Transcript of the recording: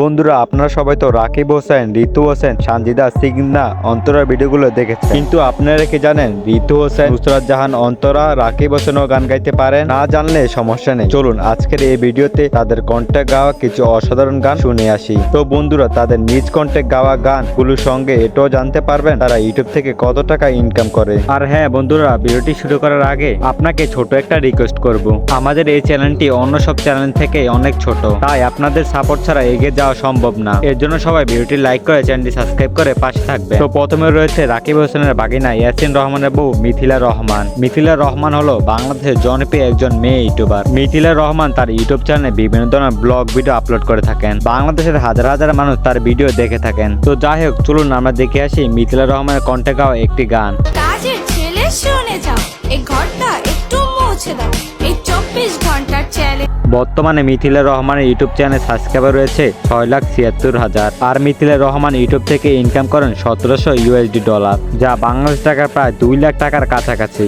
বন্ধুরা, আপনারা সবাই তো রাকিব হোসেন, ঋতু হোসেন, সানজিদা, সিগনা অন্তরার ভিডিওগুলো দেখেছেন। কিন্তু আপনারা কি জানেন, ঋতু হোসেন, নুসরাত জাহান, অন্তরা, রাকিব হোসেনও গান গাইতে পারেন? না জানলে সমস্যা নেই। চলুন, আজকের এই ভিডিওতে তাদের কন্ট্যাক্ট গাওয়া কিছু অসাধারণ গান শুনে আসি। তো বন্ধুরা, তাদের নিজ কন্ট্যাক্ট গাওয়া গানগুলোর সঙ্গে এটাও জানতে পারবেন, তারা ইউটিউব থেকে কত টাকা ইনকাম করে। আর হ্যাঁ বন্ধুরা, ভিডিওটি শুরু করার আগে আপনাকে ছোট একটা রিকোয়েস্ট করব। আমাদের এই চ্যানেলটি অন্য সব চ্যানেল থেকে অনেক ছোট। তাই আপনাদের সাপোর্ট ছাড়া এগিয়ে যাওয়া সম্ভব না। এর জন্য সবাই ভিডিওটি লাইক করে চ্যানেলটি সাবস্ক্রাইব করে পাশে থাকবে। তো প্রথমে রয়েছে রাকিব হোসেনের বাগিনা, ইয়াসিন রহমানের বউ মিথিলা রহমান। মিথিলা রহমান হলো বাংলাদেশের জনপ্রিয় একজন মেয়ে ইউটিউবার। মিথিলা রহমান তার ইউটিউব চ্যানেলে বিভিন্ন ধরনের ব্লগ ভিডিও আপলোড করে থাকেন। বাংলাদেশের হাজার হাজার মানুষ তার ভিডিও দেখে থাকেন। তো যাই হোক, চলুন আমরা দেখে আসি মিথিলা রহমানের কণ্ঠে গাওয়া একটি গান। ঘরটা একটু মুছে দাও, এই চব্বিশ ঘণ্টার চ্যালেঞ্জ বর্তমানে মিথিলা রহমানের ইউটিউব চ্যানেল সাবস্ক্রাইবার রয়েছে ছয় লাখ ছিয়াত্তর হাজার আর মিথিলা রহমান ইউটিউব থেকে ইনকাম করেন সতেরোশো ইউএসডি ডলার যা বাংলাদেশ টাকার প্রায় দুই লাখ টাকার কাছাকাছি.